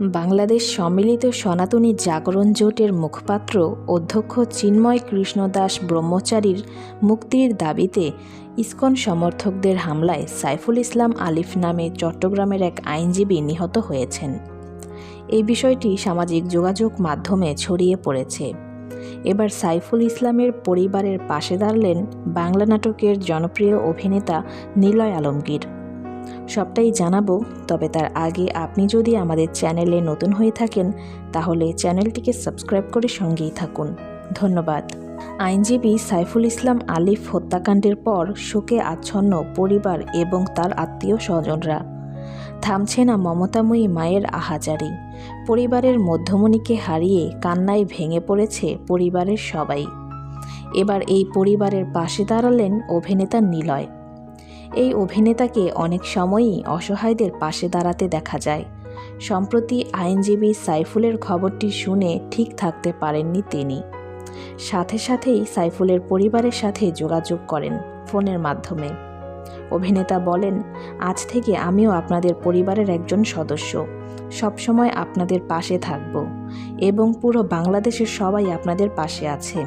বাংলাদেশ সম্মিলিত সনাতনী জাগরণ জোটের মুখপাত্র অধ্যক্ষ চিন্ময় কৃষ্ণদাস ব্রহ্মচারীর মুক্তির দাবিতে ইসকন সমর্থকদের হামলায় সাইফুল ইসলাম আলিফ নামে চট্টগ্রামের এক আইনজীবী নিহত হয়েছেন। এই বিষয়টি সামাজিক যোগাযোগ মাধ্যমে ছড়িয়ে পড়েছে। এবার সাইফুল ইসলামের পরিবারের পাশে দাঁড়লেন বাংলা নাটকের জনপ্রিয় অভিনেতা নিলয় আলমগীর। সবটাই জানাব, তবে তার আগে আপনি যদি আমাদের চ্যানেলে নতুন হয়ে থাকেন, তাহলে চ্যানেলটিকে সাবস্ক্রাইব করে সঙ্গেই থাকুন। ধন্যবাদ। আইনজীবী সাইফুল ইসলাম আলিফ হত্যাকাণ্ডের পর শোকে আচ্ছন্ন পরিবার এবং তার আত্মীয় স্বজনরা। থামছে না মমতাময়ী মায়ের আহাজারি। পরিবারের মধ্যমণিকে হারিয়ে কান্নায় ভেঙে পড়েছে পরিবারের সবাই। এবার এই পরিবারের পাশে দাঁড়ালেন অভিনেতা নিলয়। এই অভিনেতাকে অনেক সময়ই অসহায়দের পাশে দাঁড়াতে দেখা যায়। সম্প্রতি আইনজীবী সাইফুলের খবরটি শুনে ঠিক থাকতে পারেননি তিনি। সাথে সাথেই সাইফুলের পরিবারের সাথে যোগাযোগ করেন ফোনের মাধ্যমে। অভিনেতা বলেন, আজ থেকে আমিও আপনাদের পরিবারের একজন সদস্য। সবসময় আপনাদের পাশে থাকব এবং পুরো বাংলাদেশের সবাই আপনাদের পাশে আছে।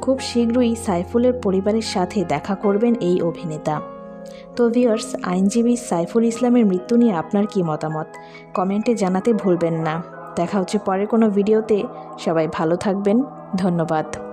খুব শীঘ্রই সাইফুলের পরিবারের সাথে দেখা করবেন এই অভিনেতা। তো ভিউয়ার্স, আইনজীবী সাইফুল ইসলামের মৃত্যু নিয়ে আপনার কি মতামত? কমেন্টে জানাতে ভুলবেন না। দেখা হচ্ছে পরের কোনো ভিডিওতে। সবাই ভালো থাকবেন। ধন্যবাদ।